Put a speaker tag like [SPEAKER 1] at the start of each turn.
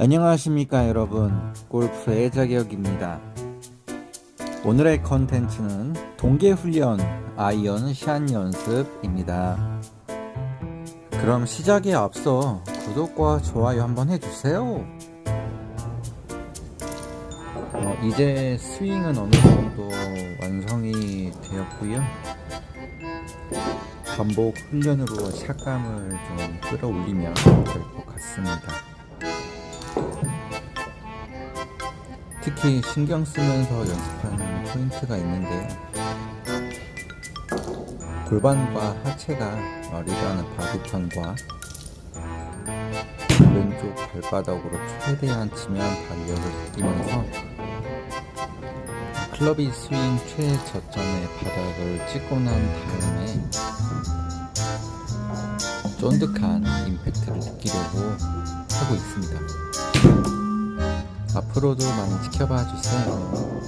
[SPEAKER 1] 안녕하십니까 여러분. 골프의 자격입니다. 오늘의 컨텐츠는 동계훈련 아이언 샷 연습입니다. 그럼 시작에 앞서 구독과 좋아요 한번 해주세요. 어, 이제 스윙은 어느 정도 완성이 되었고요. 반복 훈련으로 샷감을 좀 끌어올리면 될 것 같습니다 특히 신경 쓰면서 연습하는 포인트가 있는데요. 골반과 하체가 어리다는 바디판과 왼쪽 발바닥으로 최대한 치면 반력을 느끼면서 클럽이 스윙 최저점의 바닥을 찍고 난 다음에 쫀득한 임팩트를 느끼려고 하고 있습니다. 앞으로도 많이 지켜봐 주세요.